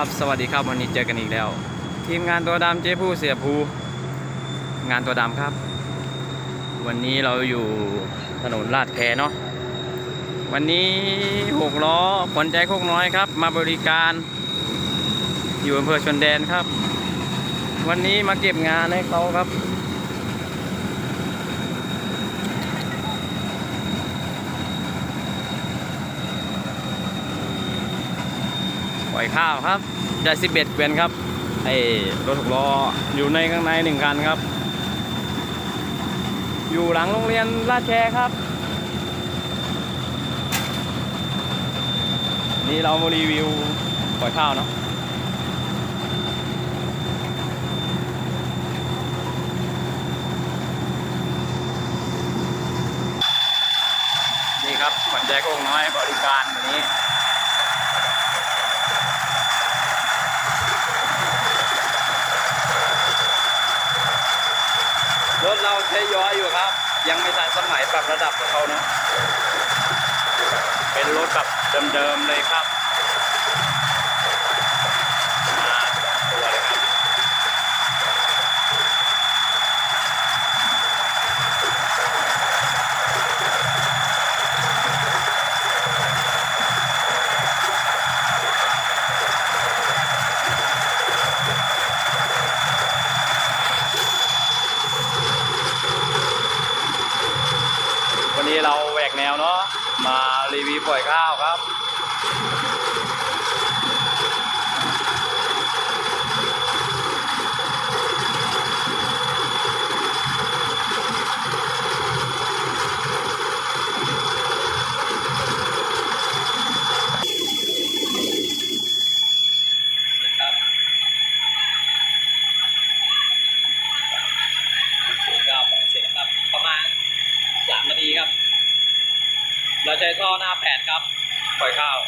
ครับสวัสดีครับวันนี้เจอกันอีกแล้ว ทีมงานตัวดำเจ๊ผู้เสียภูงานตัวดำครับ วันนี้เราอยู่ถนนลาดแพเนาะวันนี้หกล้อขนใจโคกน้อยครับ มาบริการ อยู่อำเภอชนแดนครับ วันนี้มาเก็บงานให้เขาครับ ปล่อยข้าวครับได้สิบเอ็ดเกวียนครับไอ้รถหกล้ออยู่ในข้างในหนึ่งคันครับ อยู่หลังโรงเรียนลาดแชครับ นี่เรามารีวิวปล่อยข้าวเนาะนี่ครับขวัญใจโกงน้อยบริการวันนี้ เราใช้ย้อยอยู่ครับ ยังไม่ทันสมัยปรับระดับของเขาเนาะเป็นรถแบบเดิมๆเลยครับ แมวเนาะมารีวิวปล่อยข้าวครับก็ปล่อยเสร็จแล้วครับ ประมาณสามนาทีครับ เราใช้ท่อหน้าแปดครับ ปล่อยข้าว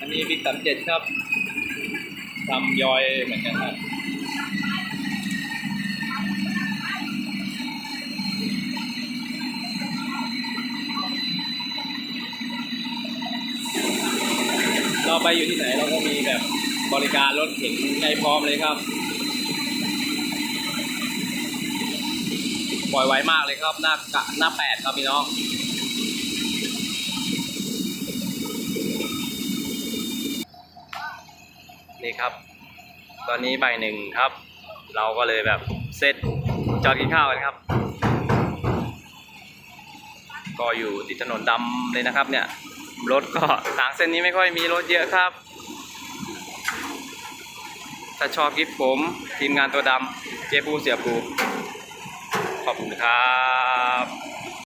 อันนี้บิ๊กสามเจ็ดครับทำยอยเหมือนกันครับ เราไปอยู่ที่ไหนเราก็มีแบบบริการรถเข็นให้พร้อมเลยครับ ปล่อยไวมากเลยครับ หน้ากะหน้าแปดครับพี่น้องนี่ครับ ตอนนี้ใบหนึ่งครับ เราก็เลยแบบเซตจอดกินข้าวกันครับ ก็อยู่ติดถนนดำเลยนะครับเนี่ย รถก็ทางเส้นนี้ไม่ค่อยมีรถเยอะครับ ถ้าชอบคลิปผมทีมงานตัวดำเจ๊ปูเสียปูขอบคุณครับ